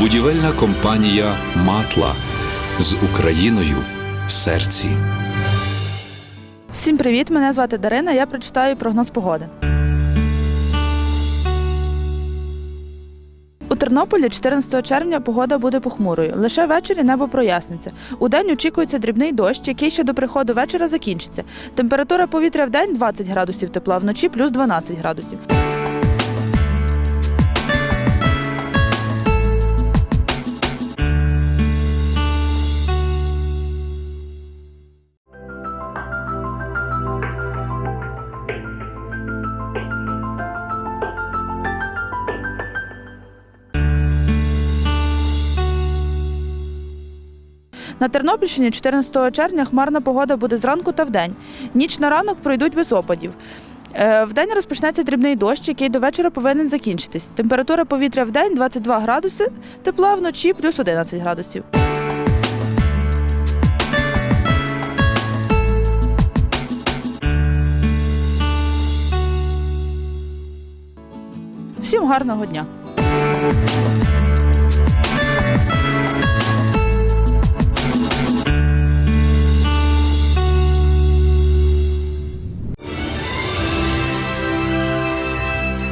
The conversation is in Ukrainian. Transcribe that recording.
Будівельна компанія Матла з Україною в серці. Всім привіт! Мене звати Дарина. Я прочитаю прогноз погоди. Тернополі 14 червня погода буде похмурою. Лише ввечері небо проясниться. У день очікується дрібний дощ, який ще до приходу вечора закінчиться. Температура повітря в день 20 градусів тепла, вночі плюс 12 градусів. На Тернопільщині 14 червня хмарна погода буде зранку та вдень. Ніч на ранок пройдуть без опадів. Е, Вдень розпочнеться дрібний дощ, який до вечора повинен закінчитись. Температура повітря в день 22 градуси, тепла вночі плюс 11 градусів. Всім гарного дня!